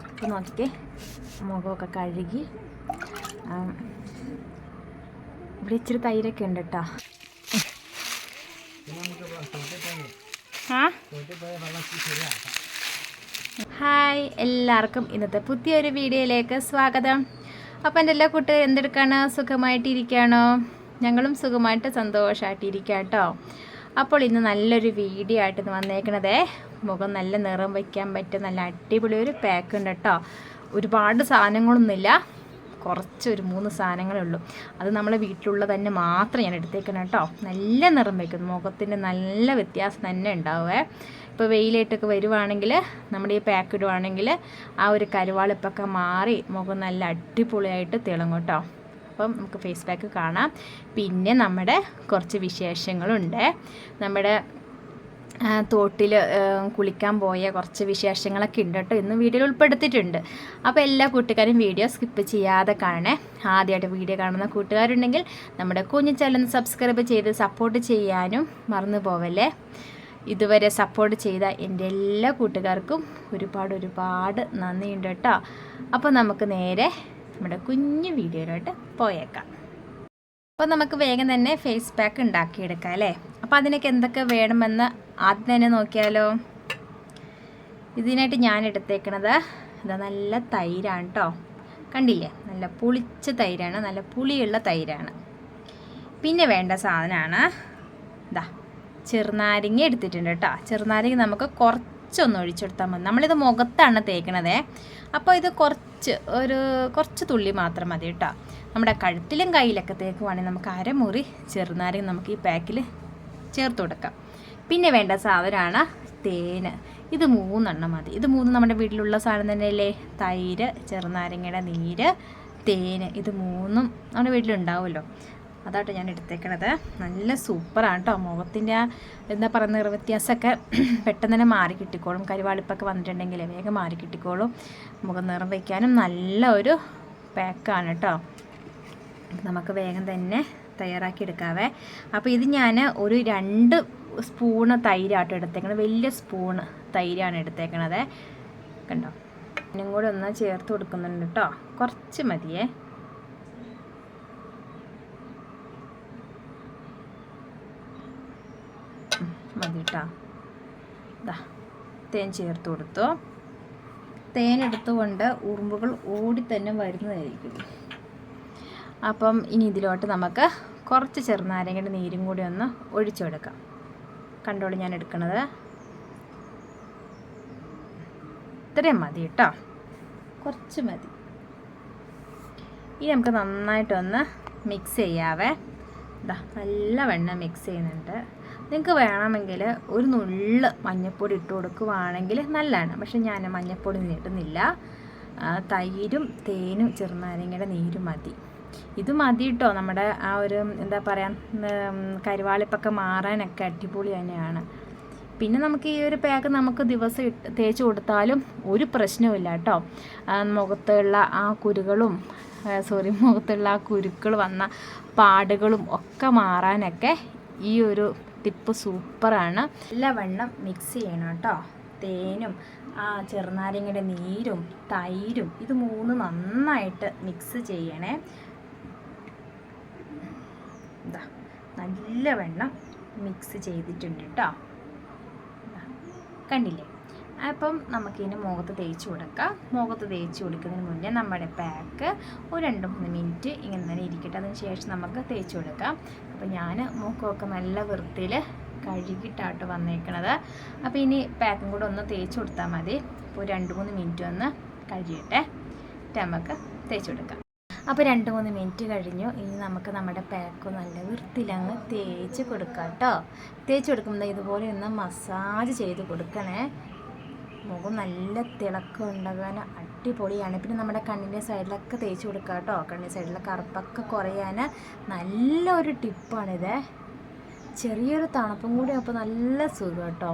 ഇപ്പം നോക്കിക്കേ മുഖമൊക്കെ കഴുകി ഇവിടെ ഇച്ചിരി തൈരൊക്കെ ഉണ്ട് കേട്ടോ ഹായ് എല്ലാവർക്കും ഇന്നത്തെ പുതിയൊരു വീഡിയോയിലേക്ക് സ്വാഗതം. അപ്പം എന്റെ എല്ലാ കൂട്ടുകാരും എന്തെടുക്കാണ്? സുഖമായിട്ടിരിക്കുകയാണോ? ഞങ്ങളും സുഖമായിട്ട് സന്തോഷമായിട്ടിരിക്കാം കേട്ടോ അപ്പോൾ ഇന്ന് നല്ലൊരു വീഡിയോ ആയിട്ട് വന്നേക്കണതേ. മുഖം നല്ല നിറം വയ്ക്കാൻ പറ്റിയ നല്ല അടിപൊളി ഒരു പാക്ക് ഉണ്ട് കേട്ടോ. ഒരുപാട് സാധനങ്ങളൊന്നുമില്ല. കുറച്ച് ഒരു മൂന്ന് സാധനങ്ങളേ ഉള്ളൂ. അത് നമ്മളെ വീട്ടിലുള്ള തന്നെ മാത്രം ഞാൻ എടുത്തേക്കണം കേട്ടോ. നല്ല നിറം വയ്ക്കും മുഖത്തിന്റെ നല്ല വ്യത്യാസം തന്നെ ഉണ്ടാവുമേ ഇപ്പോൾ വെയിലായിട്ടൊക്കെ വരുവാണെങ്കിൽ നമ്മുടെ ഈ പാക്ക് ഇടുവാണെങ്കിൽ ആ ഒരു കരുവാളിപ്പൊക്കെ മാറി മുഖം നല്ല അടിപൊളിയായിട്ട് തിളങ്ങും കേട്ടോ. അപ്പം നമുക്ക് ഫേസ് പാക്ക് കാണാം. പിന്നെ നമ്മുടെ കുറച്ച് വിശേഷങ്ങളുണ്ട്. നമ്മുടെ തോട്ടിൽ കുളിക്കാൻ പോയ കുറച്ച് വിശേഷങ്ങളൊക്കെ ഉണ്ട് കേട്ടോ. ഇന്ന് വീഡിയോയിൽ ഉൾപ്പെടുത്തിയിട്ടുണ്ട്. അപ്പോൾ എല്ലാ കൂട്ടുകാരും വീഡിയോ സ്കിപ്പ് ചെയ്യാതെ കാണണേ. ആദ്യമായിട്ട് വീഡിയോ കാണുന്ന കൂട്ടുകാരുണ്ടെങ്കിൽ നമ്മുടെ കുഞ്ഞു ചാനൽ സബ്സ്ക്രൈബ് ചെയ്ത് സപ്പോർട്ട് ചെയ്യാനും മറന്നു പോവല്ലേ? ഇതുവരെ സപ്പോർട്ട് ചെയ്ത എന്റെ എല്ലാ കൂട്ടുകാർക്കും ഒരുപാട് ഒരുപാട് നന്ദിയുണ്ട് കേട്ടോ. അപ്പോൾ നമുക്ക് നേരെ നമ്മുടെ കുഞ്ഞു വീഡിയോയിലോട്ട് പോയേക്കാം. അപ്പോൾ നമുക്ക് വേഗം തന്നെ ഫേസ് പാക്ക് ഉണ്ടാക്കിയെടുക്കാം അല്ലേ? അപ്പോൾ അതിനൊക്കെ എന്തൊക്കെ വേണമെന്ന് ആദ്യം തന്നെ നോക്കിയാലോ? ഇതിനായിട്ട് ഞാൻ എടുത്തേക്കണത് ഇതാ നല്ല തൈരാണ് കേട്ടോ കണ്ടില്ലേ? നല്ല പുളിച്ച തൈരാണ് നല്ല പുളിയുള്ള തൈരാണ്. പിന്നെ വേണ്ട സാധനമാണ് ഇതാ ചെറുനാരങ്ങ എടുത്തിട്ടുണ്ട് കേട്ടോ ചെറുനാരങ്ങ നമുക്ക് കുറച്ചൊന്ന് ഒഴിച്ചെടുത്താൽ മതി. നമ്മളിത് മുഖത്താണ് തേക്കണതേ. അപ്പോൾ ഇത് കുറച്ച് ഒരു കുറച്ച് തുള്ളി മാത്രം മതി കേട്ടോ നമ്മുടെ കഴുത്തിലും കയ്യിലൊക്കെ തേക്കുവാണെങ്കിൽ നമുക്ക് അരമുറി ചെറുനാരങ്ങ നമുക്ക് ഈ പാക്കിൽ ചേർത്ത് കൊടുക്കാം. പിന്നെ വേണ്ട സാധനമാണ് തേന്. ഇത് മൂന്നെണ്ണം മതി. ഇത് മൂന്ന് നമ്മുടെ വീട്ടിലുള്ള സാധനം തന്നെയല്ലേ? തൈര് ചെറുനാരങ്ങയുടെ നീര് തേന്. ഇത് മൂന്നും നമ്മുടെ വീട്ടിലുണ്ടാവുമല്ലോ. അതാട്ടോ ഞാൻ എടുത്തേക്കണത്. നല്ല സൂപ്പറാണ് കേട്ടോ മുഖത്തിന്റെ ആ എന്താ പറയുക നിറവ്യത്യാസമൊക്കെ പെട്ടെന്ന് തന്നെ മാറി കിട്ടിക്കോളും. കരുവാളിപ്പൊക്കെ വന്നിട്ടുണ്ടെങ്കിൽ വേഗം മാറി കിട്ടിക്കോളും. മുഖം നിറം വയ്ക്കാനും നല്ല ഒരു പാക്കാണ് കേട്ടോ നമുക്ക് വേഗം തന്നെ തയ്യാറാക്കി എടുക്കാവേ. അപ്പോൾ ഇത് ഞാൻ ഒരു രണ്ട് സ്പൂണ് തൈരാട്ടോ എടുത്തേക്കണത്. വലിയ സ്പൂണ് തൈരാണ് എടുത്തേക്കണത്. കണ്ടോ? ഇനിയും കൂടെ ഒന്ന് ചേർത്ത് കൊടുക്കുന്നുണ്ട് കേട്ടോ കുറച്ച് മതിയേ. മതി കേട്ടോ ഇതാ തേൻ ചേർത്ത് കൊടുത്തു. തേൻ എടുത്തുകൊണ്ട് ഉറുമ്പുകൾ ഓടി തന്നെ വരുന്നതായിരിക്കും. അപ്പം ഇനി ഇതിലോട്ട് നമുക്ക് കുറച്ച് ചെറുനാരങ്ങയുടെ നീരും കൂടി ഒന്ന് ഒഴിച്ചു കൊടുക്കാം. കണ്ടോളൂ ഞാൻ എടുക്കുന്നത് ഇത്രയും മതി കേട്ടോ. കുറച്ച് മതി. ഈ നമുക്ക് നന്നായിട്ടൊന്ന് മിക്സ് ചെയ്യാവേ. ഇതാ നല്ല വെണ്ണ മിക്സ് ചെയ്യുന്നുണ്ട്. നിങ്ങൾക്ക് വേണമെങ്കിൽ ഒരു നുള്ള് മഞ്ഞൾപ്പൊടി ഇട്ട് കൊടുക്കുവാണെങ്കിൽ നല്ലതാണ്. പക്ഷെ ഞാൻ മഞ്ഞൾപ്പൊടി ഒന്നും ഇടുന്നില്ല തൈരും തേനും ചെറുനാരങ്ങയുടെ നീരും മതി. ഇത് മതി കേട്ടോ നമ്മുടെ ആ ഒരു എന്താ പറയുക കരുവാളിപ്പൊക്കെ മാറാനൊക്കെ അടിപൊളി തന്നെയാണ്. പിന്നെ നമുക്ക് ഈ ഒരു പാക്ക് നമുക്ക് ദിവസം ഇട്ട് തേച്ച് കൊടുത്താലും ഒരു പ്രശ്നവുമില്ല കേട്ടോ മുഖത്തുള്ള ആ കുരുകളും സോറി മുഖത്തുള്ള ആ കുരുക്കൾ വന്ന പാടുകളും ഒക്കെ മാറാനൊക്കെ ഈ ഒരു ടിപ്പ് സൂപ്പറാണ്. നല്ലവണ്ണം മിക്സ് ചെയ്യണം കേട്ടോ തേനും ആ ചെറുനാരങ്ങയുടെ നീരും തൈരും ഇത് മൂന്ന് നന്നായിട്ട് മിക്സ് ചെയ്യണേ ഇതാ നല്ലവണ്ണം മിക്സ് ചെയ്തിട്ടുണ്ട് കേട്ടോ. കണ്ടില്ലേ? അപ്പം നമുക്കിതിന് മുഖത്ത് തേച്ച് കൊടുക്കാം. മുഖത്ത് തേച്ച് കൊടുക്കുന്നതിന് മുന്നേ നമ്മുടെ പാക്ക് ഒരു രണ്ട് മൂന്ന് മിനിറ്റ് ഇങ്ങനെ തന്നെ ഇരിക്കട്ടെ. അതിന് ശേഷം നമുക്ക് തേച്ച് കൊടുക്കാം. അപ്പം ഞാൻ മുഖമൊക്കെ നല്ല വൃത്തിയിൽ കഴുകിയിട്ടാട്ട് വന്നേക്കണത്. അപ്പോൾ ഇനി പാക്കും കൂടെ ഒന്ന് തേച്ച് കൊടുത്താൽ മതി. അപ്പോൾ രണ്ട് മൂന്ന് മിനിറ്റ് ഒന്ന് എന്നിട്ട് നമുക്ക് തേച്ച് കൊടുക്കാം. അപ്പോൾ രണ്ട് മൂന്ന് മിനിറ്റ് കഴിഞ്ഞു. ഇനി നമുക്ക് നമ്മുടെ പാക്ക് നല്ല വൃത്തിയിലങ്ങ് തേച്ച് കൊടുക്കാം കേട്ടോ തേച്ച് കൊടുക്കുമ്പോൾ ഇതുപോലെ ഒന്ന് മസാജ് ചെയ്ത് കൊടുക്കണേ. മുഖം നല്ല തിളക്കം ഉണ്ടാകാൻ അടിപൊളിയാണ്. പിന്നെ നമ്മുടെ കണ്ണിന്റെ സൈഡിലൊക്കെ തേച്ച് കൊടുക്കുക കേട്ടോ കണ്ണിന്റെ സൈഡിലെ കറുപ്പൊക്കെ കുറയാൻ നല്ലൊരു ടിപ്പാണിത്. ചെറിയൊരു തണുപ്പും കൂടി അപ്പോൾ നല്ല സുഖം കേട്ടോ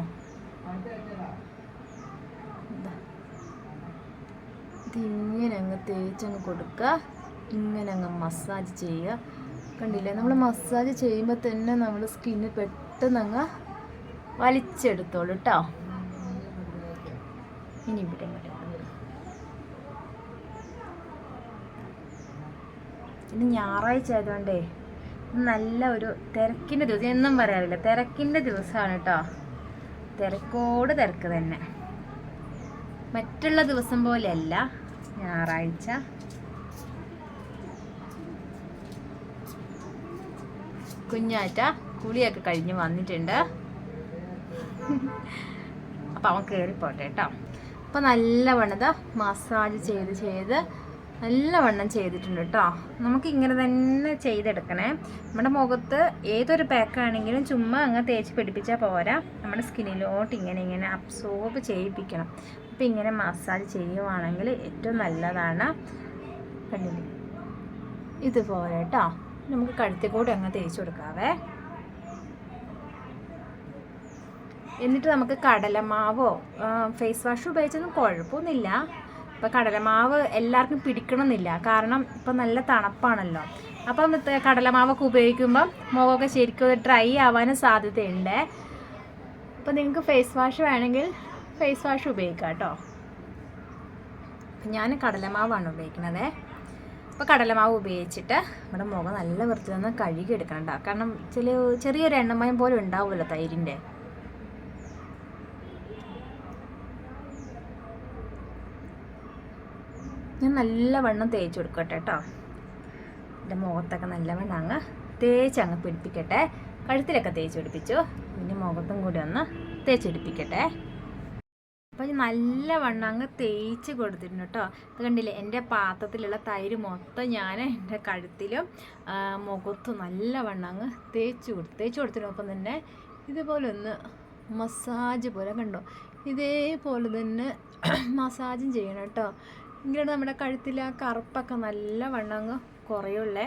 ഇതാ. ഇതിങ്ങനെ അങ്ങ് തേച്ചങ്ങ് കൊടുക്കുക. ഇങ്ങനെ അങ്ങ് മസാജ് ചെയ്യുക. കണ്ടില്ലേ? നമ്മൾ മസാജ് ചെയ്യുമ്പോൾ തന്നെ നമ്മൾ സ്കിന്ന് പെട്ടെന്ന് അങ്ങ് വലിച്ചെടുത്തോളൂ കേട്ടോ ഇനി ഇവിടെ ഇനി ഞായറാഴ്ച ആയതുകൊണ്ടേ നല്ല ഒരു തിരക്കിന്റെ ദിവസം. എന്നും പറയാറില്ല തിരക്കിന്റെ ദിവസമാണ് കേട്ടോ തിരക്കോട് തിരക്ക് തന്നെ. മറ്റുള്ള ദിവസം പോലെയല്ല ഞായറാഴ്ച. കുഞ്ഞാറ്റ കുളിയൊക്കെ കഴിഞ്ഞ് വന്നിട്ടുണ്ട്. അപ്പം അവൻ കയറിപ്പോട്ടെ കേട്ടോ. അപ്പം നല്ലവണ്ണത് മസാജ് ചെയ്ത് ചെയ്ത് നല്ലവണ്ണം ചെയ്തിട്ടുണ്ട് കേട്ടോ. നമുക്ക് ഇങ്ങനെ തന്നെ ചെയ്തെടുക്കണേ. നമ്മുടെ മുഖത്ത് ഏതൊരു പാക്കാണെങ്കിലും ചുമ്മാ അങ്ങ് തേച്ച് പിടിപ്പിച്ചാൽ പോരാ. നമ്മുടെ സ്കിന്നിലോട്ട് ഇങ്ങനെ ഇങ്ങനെ അബ്സോർബ് ചെയ്യിപ്പിക്കണം. അപ്പം ഇങ്ങനെ മസാജ് ചെയ്യുവാണെങ്കിൽ ഏറ്റവും നല്ലതാണ്. ഇതുപോലെ കേട്ടോ. നമുക്ക് കഴുത്തി കൂടെ അങ്ങ് തേച്ച് കൊടുക്കാവേ. എന്നിട്ട് നമുക്ക് കടലമാവോ ഫേസ് വാഷ് ഉപയോഗിച്ചൊന്നും കുഴപ്പമൊന്നുമില്ല. ഇപ്പം കടലമാവ് എല്ലാവർക്കും പിടിക്കണമെന്നില്ല. കാരണം ഇപ്പം നല്ല തണുപ്പാണല്ലോ. അപ്പം കടലമാവൊക്കെ ഉപയോഗിക്കുമ്പം മുഖമൊക്കെ ശരിക്കും ഡ്രൈ ആവാനും സാധ്യതയുണ്ട്. അപ്പം നിങ്ങൾക്ക് ഫേസ് വാഷ് വേണമെങ്കിൽ ഫേസ് വാഷ് ഉപയോഗിക്കാം കേട്ടോ. ഞാൻ കടലമാവാണ് ഉപയോഗിക്കുന്നത് അപ്പോൾ കടലമാവ് ഉപയോഗിച്ചിട്ട് നമ്മുടെ മുഖം നല്ല വൃത്തി നിന്ന് കഴുകി എടുക്കണം കാരണം ചില ചെറിയൊരു എണ്ണമയം പോലെ ഉണ്ടാവുമല്ലോ തൈരിന്റെ. ഞാൻ നല്ലവണ്ണം തേച്ച് കൊടുക്കട്ടെ കേട്ടോ. എന്റെ മുഖത്തൊക്കെ നല്ലവണ്ണം അങ്ങ് തേച്ച് അങ്ങ് പിടിപ്പിക്കട്ടെ. കഴുത്തിലൊക്കെ തേച്ച് പിടിപ്പിച്ചു. പിന്നെ മുഖത്തും കൂടി ഒന്ന് തേച്ച് പിടിപ്പിക്കട്ടെ. അപ്പോൾ നല്ല നല്ലവണ്ണം അങ്ങ് തേച്ച് കൊടുത്തിരുന്നു കേട്ടോ. അത് കണ്ടില്ലേ എന്റെ പാത്രത്തിലുള്ള തൈര് മൊത്തം ഞാൻ എന്റെ കഴുത്തിലും മുഖത്തും നല്ല നല്ലവണ്ണം അങ്ങ് തേച്ച് കൊടുത്തു തേച്ച് കൊടുത്തിനൊപ്പം തന്നെ ഇതുപോലെ ഒന്ന് മസാജ് പോലെ കണ്ടോ? ഇതേപോലെ തന്നെ മസാജും ചെയ്യണം കേട്ടോ. ഇങ്ങനെ നമ്മുടെ കഴുത്തിൽ ആ കറുപ്പൊക്കെ നല്ല വണ്ണം അങ്ങ് കുറയുള്ളേ.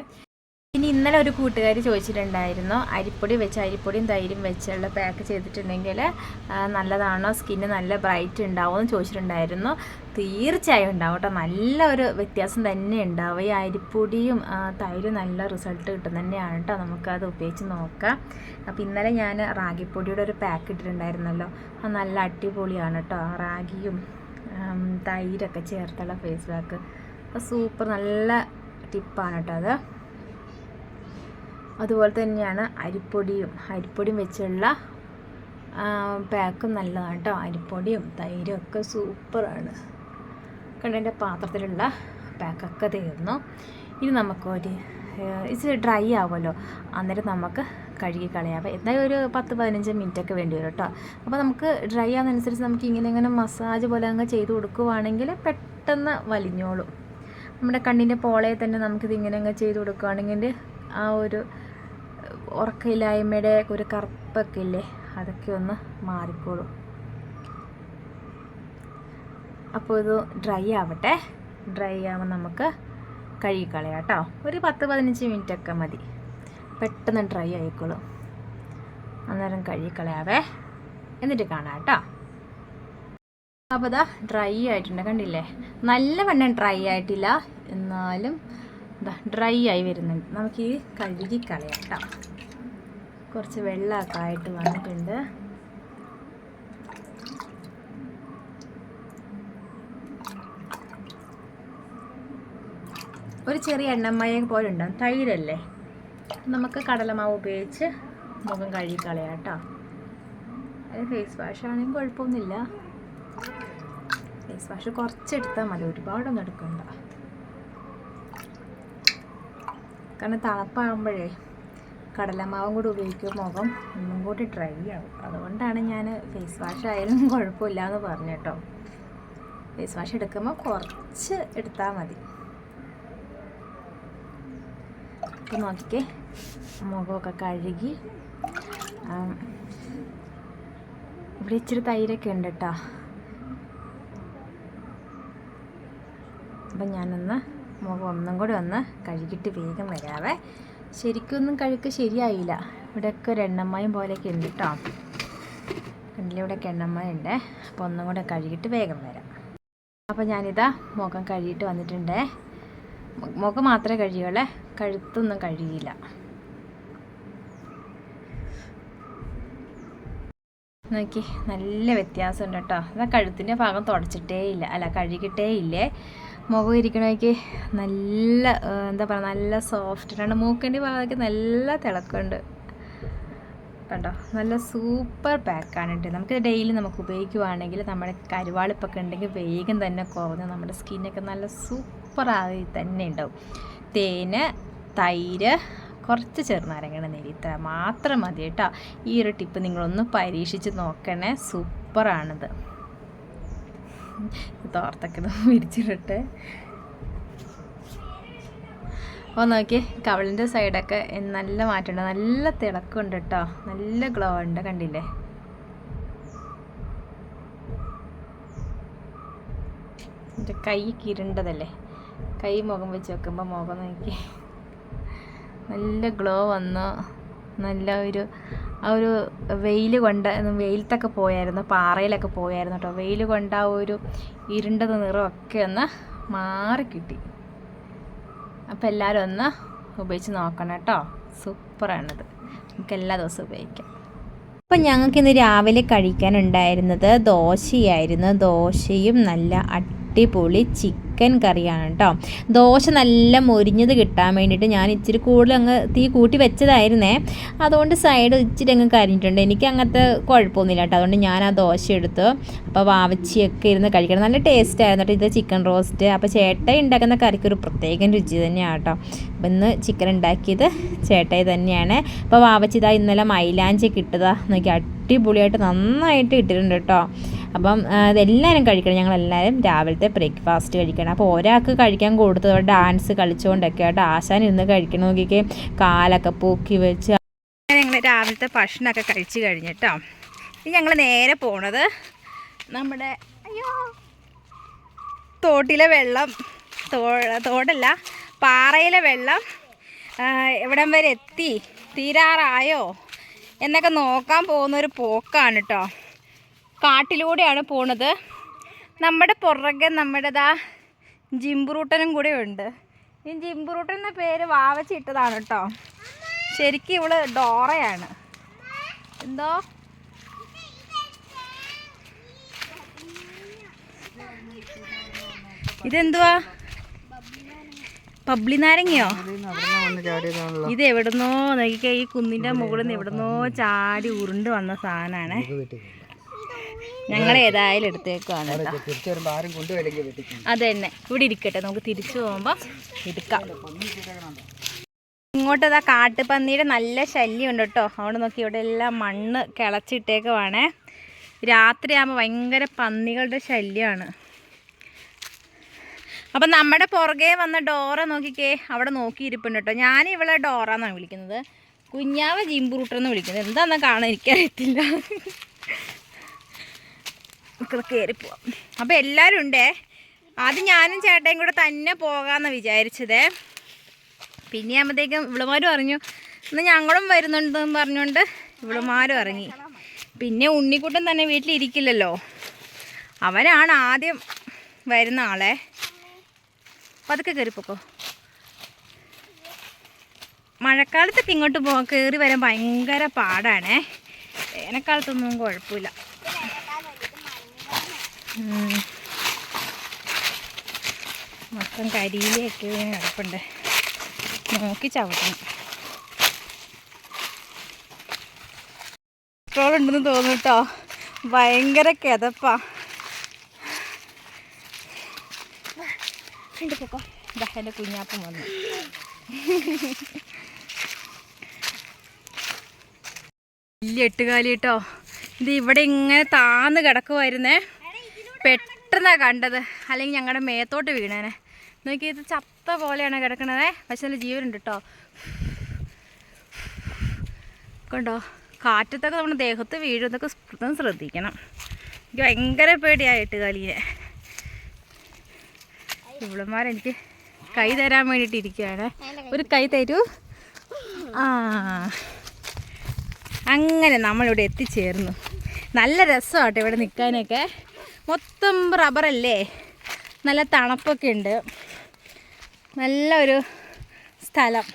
ഇന്നലെ ഒരു കൂട്ടുകാരി ചോദിച്ചിട്ടുണ്ടായിരുന്നു അരിപ്പൊടി വെച്ച് അരിപ്പൊടിയും തൈരും വെച്ചുള്ള പാക്ക് ചെയ്തിട്ടുണ്ടെങ്കിൽ നല്ലതാണോ? സ്കിന്ന് നല്ല ബ്രൈറ്റ് ഉണ്ടാവുമോ എന്ന് ചോദിച്ചിട്ടുണ്ടായിരുന്നു. തീർച്ചയായും ഉണ്ടാവും കേട്ടോ. നല്ല ഒരു വ്യത്യാസം തന്നെ ഉണ്ടാവും. ഈ അരിപ്പൊടിയും തൈരും നല്ല റിസൾട്ട് കിട്ടും തന്നെയാണ് കേട്ടോ. നമുക്കത് ഉപയോഗിച്ച് നോക്കാം. അപ്പോൾ ഇന്നലെ ഞാൻ റാഗിപ്പൊടിയുടെ ഒരു പാക്ക് ഇട്ടിട്ടുണ്ടായിരുന്നല്ലോ. അത് നല്ല അടിപൊളിയാണ് കേട്ടോ. റാഗിയും തൈരൊക്കെ ചേർത്തുള്ള ഫേസ് പാക്ക് സൂപ്പർ നല്ല ടിപ്പാണ് കേട്ടോ അത്. അതുപോലെ തന്നെയാണ് അരിപ്പൊടിയും. അരിപ്പൊടിയും വെച്ചുള്ള പാക്കും നല്ലതാണ് കേട്ടോ അരിപ്പൊടിയും തൈരും ഒക്കെ സൂപ്പറാണ്. കണ്ടോ എന്റെ പാത്രത്തിലുള്ള പാക്കൊക്കെ തീർന്നു. ഇനി നമുക്കൊരു ഇച്ചിരി ഡ്രൈ ആവുമല്ലോ. അന്നേരം നമുക്ക് കഴുകി കളയാം. എന്തായാലും ഒരു പത്ത് പതിനഞ്ച് മിനിറ്റ് ഒക്കെ വേണ്ടി വരും കേട്ടോ അപ്പോൾ നമുക്ക് ഡ്രൈ ആവുന്നതനുസരിച്ച് നമുക്ക് ഇങ്ങനെ ഇങ്ങനെ മസാജ് പോലെ അങ്ങ് ചെയ്ത് കൊടുക്കുവാണെങ്കിൽ പെട്ടെന്ന് വലിഞ്ഞോളും. നമ്മുടെ കണ്ണിന്റെ പോളയെ തന്നെ നമുക്കിത് ഇങ്ങനെ അങ്ങ് ചെയ്ത് കൊടുക്കുകയാണെങ്കിൽ ആ ഒരു ഉറക്കമില്ലായ്മയുടെ ഒരു കറുപ്പൊക്കെ ഇല്ലേ അതൊക്കെ ഒന്ന് മാറിക്കോളും. അപ്പോൾ ഇത് ഡ്രൈ ആവട്ടെ. ഡ്രൈ ആവുമ്പോൾ നമുക്ക് കഴുകിക്കളയാം കേട്ടോ. ഒരു പത്ത് പതിനഞ്ച് മിനിറ്റ് ഒക്കെ മതി. പെട്ടെന്ന് ഡ്രൈ ആയിക്കോളും. അന്നേരം കഴുകിക്കളയാവേ. എന്നിട്ട് കാണാം കേട്ടോ. അപ്പോൾ ഇതാ ഡ്രൈ ആയിട്ടുണ്ട് കണ്ടില്ലേ? നല്ല വണ്ണം ഡ്രൈ ആയിട്ടില്ല. എന്നാലും ഡ്രൈ ആയി വരുന്നുണ്ട്. നമുക്ക് ഈ കഴുകി കളയാം കേട്ടോ. കുറച്ച് വെള്ളമൊക്കെ ആയിട്ട് വന്നിട്ടുണ്ട്. ഒരു ചെറിയ എണ്ണമയം പോലെ ഉണ്ടാവും തൈരല്ലേ? നമുക്ക് കടലമാവ് ഉപയോഗിച്ച് മുഖം കഴുകി കളയാം കേട്ടോ. അത് ഫേസ് വാഷ് ആണെങ്കിൽ കുഴപ്പമൊന്നുമില്ല. ഫേസ് വാഷ് കുറച്ചെടുത്താൽ മതി. ഒരുപാടൊന്നും എടുക്കണ്ട. കാരണം തണുപ്പാകുമ്പോഴേ കടലമാവും കൂടി ഉപയോഗിക്കുമ്പോൾ മുഖം ഒന്നും കൂടി ഡ്രൈ ആവും. അതുകൊണ്ടാണ് ഞാൻ ഫേസ് വാഷ് ആയാലും കുഴപ്പമില്ല എന്ന് പറഞ്ഞു കേട്ടോ. ഫേസ് വാഷ് എടുക്കുമ്പോൾ കുറച്ച് എടുത്താൽ മതി. ഇപ്പം നോക്കിക്കേ. മുഖമൊക്കെ കഴുകി. ഇവിടെ ഇച്ചിരി തൈരൊക്കെ ഉണ്ട് കേട്ടോ. അപ്പം ഞാനൊന്ന് മുഖം ഒന്നും കൂടി ഒന്ന് കഴുകിയിട്ട് വേഗം വരാവേ. ശരിക്കൊന്നും കഴുക്ക് ശരിയായില്ല. ഇവിടെയൊക്കെ ഒരു എണ്ണമ്മയും പോലെയൊക്കെ ഉണ്ട് കേട്ടോ കണ്ടിലിവിടെയൊക്കെ എണ്ണമ്മ ഉണ്ട്. അപ്പോൾ ഒന്നും കൂടെ കഴുകിയിട്ട് വേഗം വരാം. അപ്പോൾ ഞാനിതാ മുഖം കഴുകിയിട്ട് വന്നിട്ടുണ്ട്. മുഖം മാത്രമേ കഴുകിയുള്ളേ. കഴുത്തൊന്നും കഴുകിയില്ല. നോക്കി നല്ല വ്യത്യാസമുണ്ട് കേട്ടോ എന്നാൽ കഴുത്തിന്റെ ഭാഗം തുടച്ചിട്ടേ ഇല്ല അല്ല കഴുകിട്ടേ ഇല്ലേ മുഖം ഇരിക്കണമെങ്കിൽ നല്ല എന്താ പറയുക നല്ല സോഫ്റ്റ് രണ്ട് മൂക്കിന്റെ ഭാഗത്തേക്ക് നല്ല തിളക്കമുണ്ട്. കണ്ടോ നല്ല സൂപ്പർ പാക്കാണ് കേട്ടോ. നമുക്ക് ഡെയിലി നമുക്ക് ഉപയോഗിക്കുവാണെങ്കിൽ നമ്മുടെ കരുവാളിപ്പൊക്കെ ഉണ്ടെങ്കിൽ വേഗം തന്നെ കുറഞ്ഞ് നമ്മുടെ സ്കിന്നൊക്കെ നല്ല സൂപ്പറായി തന്നെ ഉണ്ടാവും. തേന് തൈര് കുറച്ച് ചെറുനാരങ്ങയുടെ നീര് ഇത്ര മാത്രം മതി കേട്ടോ. ഈ ഒരു ടിപ്പ് നിങ്ങളൊന്ന് പരീക്ഷിച്ച് നോക്കണേ. സൂപ്പറാണിത് തോർത്തൊക്കെ ഇത് ഓ നോക്കി കവളിന്റെ സൈഡൊക്കെ നല്ല മാറ്റമുണ്ട്. നല്ല തിളക്കമുണ്ട് കേട്ടോ. നല്ല ഗ്ലോ ഉണ്ട് കണ്ടില്ലേ? എന്റെ കൈ കിരണ്ടതല്ലേ? കൈ മുഖം വെച്ച് വെക്കുമ്പോൾ മുഖം നോക്കി നല്ല ഗ്ലോ വന്നു. നല്ല ഒരു ആ ഒരു വെയിൽ കൊണ്ട് വെയിലത്തൊക്കെ പോയായിരുന്നു പാറയിലൊക്കെ പോയായിരുന്നു കേട്ടോ വെയിൽ കൊണ്ട് ആ ഒരു ഇരുണ്ടത് നിറമൊക്കെ ഒന്ന് മാറി കിട്ടി അപ്പം എല്ലാവരും ഒന്ന് ഉപയോഗിച്ച് നോക്കണം കേട്ടോ സൂപ്പറാണിത്. നമുക്ക് എല്ലാ ദിവസവും ഉപയോഗിക്കാം. അപ്പം ഞങ്ങൾക്ക് ഇന്ന് രാവിലെ കഴിക്കാനുണ്ടായിരുന്നത് ദോശയായിരുന്നു. ദോശയും നല്ല അടിപൊളി ചിക്കൻ കറിയാണ് കേട്ടോ ദോശ നല്ല മൊരിഞ്ഞത് കിട്ടാൻ വേണ്ടിയിട്ട് ഞാൻ ഇച്ചിരി കൂടുതൽ അങ്ങ് തീ കൂട്ടി വെച്ചതായിരുന്നേ. അതുകൊണ്ട് സൈഡ് ഇച്ചിരി അങ്ങ് കരിഞ്ഞിട്ടുണ്ട്. എനിക്ക് അങ്ങനത്തെ കുഴപ്പമൊന്നുമില്ല കേട്ടോ അതുകൊണ്ട് ഞാൻ ആ ദോശ എടുത്തു. അപ്പോൾ വാവച്ചിയൊക്കെ ഇരുന്ന് കഴിക്കണം. നല്ല ടേസ്റ്റ് ആയിരുന്നു കേട്ടോ ഇത് ചിക്കൻ റോസ്റ്റ് അപ്പോൾ ചേട്ടൻ ഉണ്ടാക്കുന്ന കറിക്ക് ഒരു പ്രത്യേകം രുചി തന്നെയാണ് കേട്ടോ അപ്പം ഇന്ന് ചിക്കൻ ഉണ്ടാക്കിയത് ചേട്ടായി തന്നെയാണ്. അപ്പോൾ വാവച്ചിതാ ഇന്നലെ മൈലാഞ്ചി കിട്ടതാ നോക്കി അടിപൊളിയായിട്ട് നന്നായിട്ട് ഇട്ടിട്ടുണ്ട് കേട്ടോ അപ്പം ഇതെല്ലാവരും കഴിക്കണം. ഞങ്ങളെല്ലാവരും രാവിലത്തെ ബ്രേക്ക്ഫാസ്റ്റ് കഴിക്കണം. അപ്പോൾ ഒരാൾക്ക് കഴിക്കാൻ കൊടുത്തത് ഡാൻസ് കളിച്ചുകൊണ്ടൊക്കെ ആയിട്ട് ആശാൻ ഇരുന്ന് കഴിക്കണം നോക്കിക്കേ. കാലൊക്കെ പൂക്കി വെച്ച്. ഞങ്ങൾ രാവിലത്തെ ഭക്ഷണമൊക്കെ കഴിച്ചു കഴിഞ്ഞിട്ടോ ഇനി ഞങ്ങൾ നേരെ പോണത് നമ്മുടെ അയ്യോ തോട്ടിലെ വെള്ളം. തോ തോടല്ല പാറയിലെ വെള്ളം എവിടം വരെ എത്തി? തീരാറായോ? എന്നൊക്കെ നോക്കാൻ പോകുന്ന ഒരു പോക്കാണ് കേട്ടോ കാട്ടിലൂടെയാണ് പോണത്. നമ്മുടെ പുറകെ നമ്മുടേതാ ജിംബുറൂട്ടനും കൂടെ ഉണ്ട്. ഈ ജിംബുറൂട്ടൻ എന്ന പേര് വാവച്ചിട്ടതാണ് കേട്ടോ. ശരിക്കും ഇവൾ ഡോറയാണ്. എന്തോ? ഇതെന്തുവാ? പബ്ലി നാരങ്ങയോ? ഇത് എവിടുന്നോ നോക്കിക്കോ ഈ കുന്നിന്റെ മുകളിൽ നിന്ന് എവിടുന്നോ ചാടി ഉരുണ്ട് വന്ന സാധനമാണ്. ഞങ്ങൾ ഏതായാലും എടുത്തേക്കാണ് അത് തന്നെ ഇവിടെ ഇരിക്കട്ടെ. നമുക്ക് തിരിച്ചു പോകുമ്പോൾ എടുക്കാം. ഇങ്ങോട്ട് ഇതാ കാട്ടുപന്നിയുടെ നല്ല ശല്യം ഉണ്ട് കേട്ടോ. അവിടെ നോക്കി ഇവിടെ എല്ലാം മണ്ണ് കിളച്ചിട്ടേക്കുവാണേ. രാത്രിയാകുമ്പോൾ ഭയങ്കര പന്നികളുടെ ശല്യമാണ്. അപ്പം നമ്മുടെ പുറകെ വന്ന ഡോറ നോക്കിക്കേ. അവിടെ നോക്കിയിരിപ്പുണ്ട് കേട്ടോ. ഞാൻ ഇവളെ ഡോറ എന്നാണ് വിളിക്കുന്നത്. കുഞ്ഞാവ ജിംബുറൂട്ടെന്ന് വിളിക്കുന്നത്. എന്താണെന്ന് കാണാൻ എനിക്കറിയത്തില്ല. നമുക്കത് കയറി പോവാം. അപ്പോൾ എല്ലാവരും ഉണ്ടേ? ആദ്യം ഞാനും ചേട്ടയും കൂടെ തന്നെ പോകാമെന്ന് വിചാരിച്ചതേ. പിന്നെ ആകുമ്പോഴത്തേക്കും ഇവളുമാരും അറിഞ്ഞു. ഇന്ന് ഞങ്ങളും വരുന്നുണ്ടെന്ന് പറഞ്ഞുകൊണ്ട് ഇവളുമാരും ഇറങ്ങി. പിന്നെ ഉണ്ണിക്കുട്ടൻ തന്നെ വീട്ടിലിരിക്കില്ലല്ലോ. അവനാണ് ആദ്യം വരുന്ന ആളെ. പതുക്കെ കയറിപ്പോക്കോ മഴക്കാലത്തൊക്കെ ഇങ്ങോട്ട് പോ കയറി വരാൻ ഭയങ്കര പാടാണേ. വേനൽക്കാലത്തൊന്നും കുഴപ്പമില്ല. മൊത്തം കരിയിലൊക്കെ കിടപ്പുണ്ട് നോക്കി ചവിട്ടണം. പെട്രോൾ ഉണ്ടെന്ന് തോന്നുന്നു കേട്ടോ ഭയങ്കര കിതപ്പാ. ഉണ്ട് എന്റെ കുഞ്ഞാപ്പം വന്നു. വലിയ എട്ടുകാലി കേട്ടോ ഇത് ഇവിടെ ഇങ്ങനെ താന്ന് കിടക്കുമായിരുന്നേ പെട്ടെന്നാണ് കണ്ടത്. അല്ലെങ്കിൽ ഞങ്ങളുടെ മേത്തോട്ട് വീണേനെ. നോക്കി ഇത് ചത്ത പോലെയാണ് കിടക്കണതേ. പക്ഷെ നല്ല ജീവനുണ്ട് കേട്ടോ കണ്ടോ? കാറ്റത്തൊക്കെ നമ്മുടെ ദേഹത്ത് വീഴുന്നതൊക്കെ പ്രത്യേകം ശ്രദ്ധിക്കണം. എനിക്ക് ഭയങ്കര പേടിയായിട്ട് എട്ടുകാലീനെ ഇവളന്മാരെനിക്ക് കൈ തരാൻ വേണ്ടിയിട്ട് ഇരിക്കുകയാണ്. ഒരു കൈ തരൂ. ആ. അങ്ങനെ നമ്മളിവിടെ എത്തിച്ചേർന്നു. നല്ല രസമാട്ടോ ഇവിടെ നിൽക്കാനൊക്കെ. മൊത്തം റബ്ബറല്ലേ നല്ല തണുപ്പൊക്കെ ഉണ്ട്. നല്ലൊരു സ്ഥലം.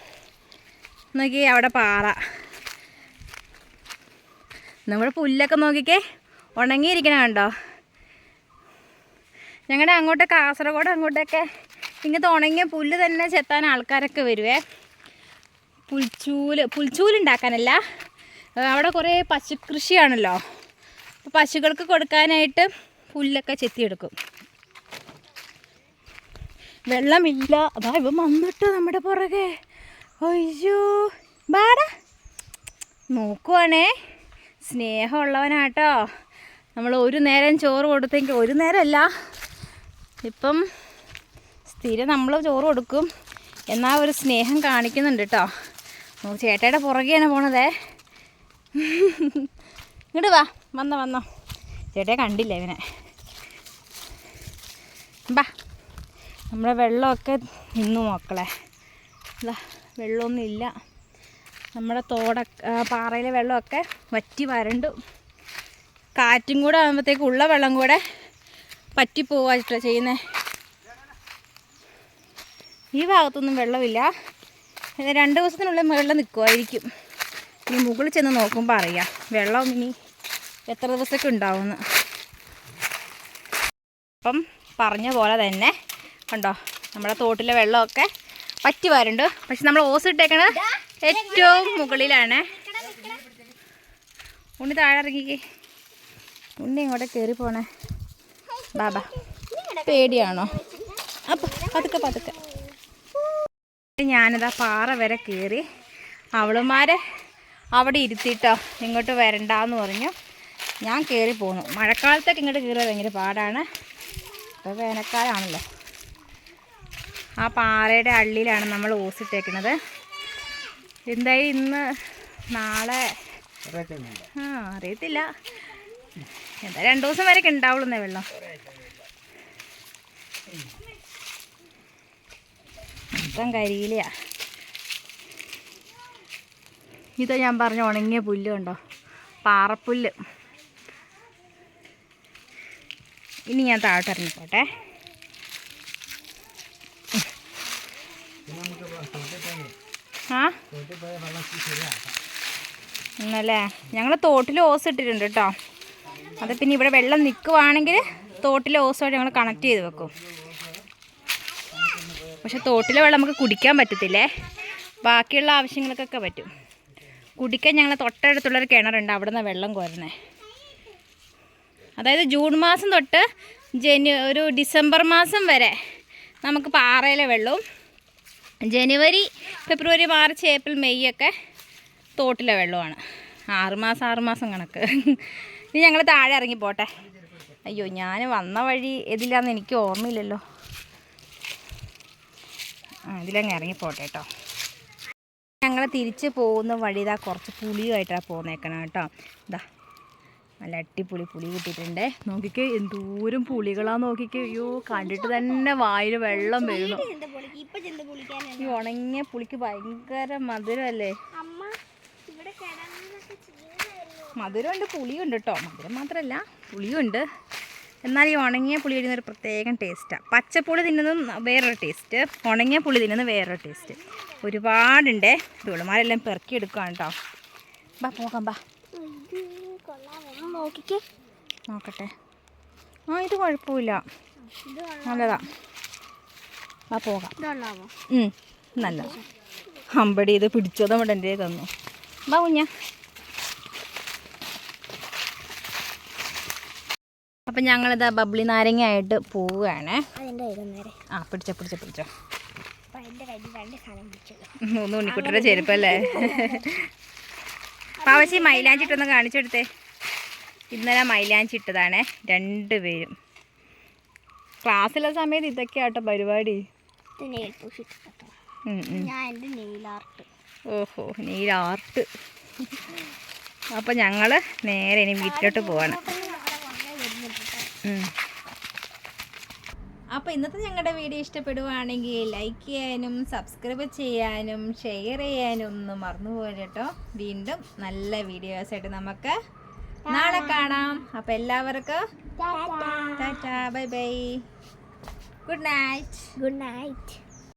നോക്കി അവിടെ പാറ. നമ്മുടെ പുല്ലൊക്കെ നോക്കിക്കേ ഉണങ്ങിയിരിക്കണ കണ്ടോ? ഞങ്ങളുടെ അങ്ങോട്ട് കാസർഗോഡ് അങ്ങോട്ടൊക്കെ ഇങ്ങനത്തെ ഉണങ്ങിയ പുല്ല് തന്നെ ചെത്താൻ ആൾക്കാരൊക്കെ വരുവേ. പുൽച്ചൂൽ പുൽച്ചൂലുണ്ടാക്കാനല്ല അവിടെ കുറേ പശുകൃഷിയാണല്ലോ. അപ്പോൾ പശുക്കൾക്ക് കൊടുക്കാനായിട്ട് പുല്ലൊക്കെ ചെത്തിയെടുക്കും. വെള്ളമില്ല. അതാ ഇവ വന്നിട്ട് നമ്മുടെ പുറകെ. അയ്യോ. ബാടാ. നോക്കുവാണേ. സ്നേഹമുള്ളവനാട്ടോ. നമ്മൾ ഒരു നേരം ചോറ് കൊടുത്തെങ്കിൽ ഒരു നേരമല്ല. ഇപ്പം സ്ഥിരം നമ്മൾ ചോറ് കൊടുക്കും. എന്നാൽ ഒരു സ്നേഹം കാണിക്കുന്നുണ്ട് കേട്ടോ. നോക്ക് ചേട്ടയുടെ പുറകെയാണ് പോണതേ. ഇങ്ങോട്ട് വാ. വന്നോ വന്നോ. ചേട്ടയെ കണ്ടില്ല ഇവനെ? ബാ. നമ്മുടെ വെള്ളമൊക്കെ നിന്നു മക്കളെ. ഇതാ വെള്ളമൊന്നും ഇല്ല നമ്മുടെ തോട പാറയിലെ വെള്ളമൊക്കെ വറ്റി വരണ്ടു. കാറ്റും കൂടെ ആകുമ്പോഴത്തേക്ക് ഉള്ള വെള്ളം കൂടെ പറ്റിപ്പോവാട്ടോ ചെയ്യുന്നത് ഈ ഭാഗത്തൊന്നും വെള്ളമില്ല. രണ്ട് ദിവസത്തിനുള്ളിൽ വെള്ളം നിൽക്കുമായിരിക്കും ഇനി മുകളിൽ ചെന്ന് നോക്കുമ്പോൾ അറിയാം. വെള്ളം ഇനി എത്ര ദിവസമൊക്കെ ഉണ്ടാവുമെന്ന്. അപ്പം പറഞ്ഞ പോലെ തന്നെ കണ്ടോ നമ്മുടെ തോട്ടിലെ വെള്ളമൊക്കെ പറ്റി വരുന്നുണ്ട് പക്ഷെ നമ്മൾ ഓസ് ഇട്ടേക്കണത് ഏറ്റവും മുകളിലാണ്. ഉണ്ണി താഴെ ഇറങ്ങിക്കേ. ഉണ്ണി ഇങ്ങോട്ട് കയറി പോണേ. ബാബാ പേടിയാണോ? അപ്പം പതുക്കെ പതുക്കെ. ഞാനിതാ പാറ വരെ കയറി അവളുമാരെ അവിടെ ഇരുത്തിയിട്ടോ ഇങ്ങോട്ട് വരണ്ടെന്ന് പറഞ്ഞു. ഞാൻ കയറി പോന്നു. മഴക്കാലത്തൊക്കെ ഇങ്ങോട്ട് കയറിയത് ഭയങ്കര പാടാണ്. ഇപ്പോൾ വേനൽക്കാലമാണല്ലോ ആ പാറയുടെ അള്ളിയിലാണ് നമ്മൾ ഓസിട്ടേക്കുന്നത് എന്തായാലും ഇന്ന് നാളെ? ആ അറിയത്തില്ല. എന്താ രണ്ടു ദിവസം വരെയൊക്കെ ഉണ്ടാവുള്ളൂ വെള്ളം. മൊത്തം കരിയിലയാ. ഇതാ ഞാൻ പറഞ്ഞ ഉണങ്ങിയ പുല്ലുണ്ടോ പാറപ്പുല്ല്. ഇനി ഞാൻ താഴോട്ട് ഇറങ്ങിപ്പോട്ടെ ആ? തോട്ടിൽ ഞങ്ങൾ തോട്ടിൽ ഓസ് ഇട്ടിട്ടുണ്ട് കേട്ടോ. അത് പിന്നെ ഇവിടെ വെള്ളം നിൽക്കുവാണെങ്കിൽ തോട്ടിലെ ഓസുമായിട്ട് ഞങ്ങൾ കണക്ട് ചെയ്ത് വെക്കും. പക്ഷെ തോട്ടിലെ വെള്ളം നമുക്ക് കുടിക്കാൻ പറ്റത്തില്ലേ? ബാക്കിയുള്ള ആവശ്യങ്ങൾക്കൊക്കെ പറ്റും. കുടിക്കാൻ ഞങ്ങൾ തൊട്ടടുത്തുള്ളൊരു കിണറുണ്ട് അവിടെ നിന്ന് വെള്ളം കോരുന്നത് അതായത് ജൂൺ മാസം തൊട്ട് ജനു ഒരു ഡിസംബർ മാസം വരെ നമുക്ക് പാറയിലെ വെള്ളവും January February March April May ഒക്കെ തോട്ടിലെ വെള്ളമാണ് ആറുമാസം ആറുമാസം കണക്ക്. ഇനി ഞങ്ങൾ താഴെ ഇറങ്ങി പോട്ടെ. അയ്യോ ഞാൻ വന്ന വഴി ഇതിലാന്ന് എനിക്ക് ഓർമ്മയില്ലല്ലോ. ആ ഇതിലങ്ങ് ഇറങ്ങി പോട്ടെ കേട്ടോ. ഞങ്ങൾ തിരിച്ച് പോകുന്ന വഴി ഇതാ കുറച്ച് പുളിയുമായിട്ടാണ് പോന്നേക്കണം കേട്ടോ. ഇതാ നല്ല അടിപൊളി പുളി കിട്ടിയിട്ടുണ്ട്. നോക്കിക്ക് എന്തോരം പുളികളാ നോക്കിക്ക്. അയ്യോ കണ്ടിട്ട് തന്നെ വായിൽ വെള്ളം വരുന്നു ഈ ഉണങ്ങിയ പുളിക്ക് ഭയങ്കര മധുരമല്ലേ മധുരമുണ്ട് പുളിയുണ്ട് കേട്ടോ. മധുരം മാത്രമല്ല പുളിയുണ്ട്. എന്നാൽ ഈ ഉണങ്ങിയ പുളി ഒരു പ്രത്യേകം ടേസ്റ്റാണ് പച്ചപ്പുളി തിന്നതും വേറൊരു ടേസ്റ്റ് ഉണങ്ങിയ പുളി തിന്നുന്നത് വേറൊരു ടേസ്റ്റ് ഒരുപാടുണ്ട്. തുളുമാരെല്ലാം പെറുക്കി എടുക്കുകയാണ് കേട്ടോ. ബാ പോകാം ബാ. നോക്കട്ടെ. ആ ഇത് കുഴപ്പമില്ല. നല്ലതാ. ആ പോകാം. നല്ല. അമ്പടി ഇത് പിടിച്ചത് നമ്മുടെ എന്റെ തന്നു. ബാ കുഞ്ഞ. അപ്പം ഞങ്ങളിതാ ബബ്ലി നാരങ്ങയായിട്ട് പോവുകയാണ്. അതിന്റെ കയ്യിൽ നേരെ ആ പിടിച്ചോ പിടിച്ചോ പിടിച്ചോ. മൂന്ന് ഉണ്ണിക്കുട്ടിയുടെ ചെരുപ്പല്ലേ? പാവശി മൈലാഞ്ചിട്ടൊന്ന് കാണിച്ചെടുത്തേ. ഇന്നലെ മൈലാഞ്ചി ഇട്ടതാണേ രണ്ടുപേരും. ക്ലാസ്സിലെ സമയത്ത് ഇതൊക്കെ ആട്ടോ പരിപാടി. ഓഹോ നെയിൽ ആർട്ട്. ഓഹോ നീല ആർട്ട്. അപ്പോൾ ഞങ്ങൾ നേരെ ഇനി വീട്ടിലോട്ട് പോവാണ്. അപ്പോൾ ഇന്നത്തെ ഞങ്ങളുടെ വീഡിയോ ഇഷ്ടപ്പെടുവാണെങ്കിൽ ലൈക്ക് ചെയ്യാനും സബ്സ്ക്രൈബ് ചെയ്യാനും ഷെയർ ചെയ്യാനും ഒന്നും മറന്നു പോകരുത് കേട്ടോ. വീണ്ടും നല്ല വീഡിയോസ് ആയിട്ട് നമുക്ക് നാളെ കാണാം. അപ്പോൾ എല്ലാവർക്കും tata bye bye good night good night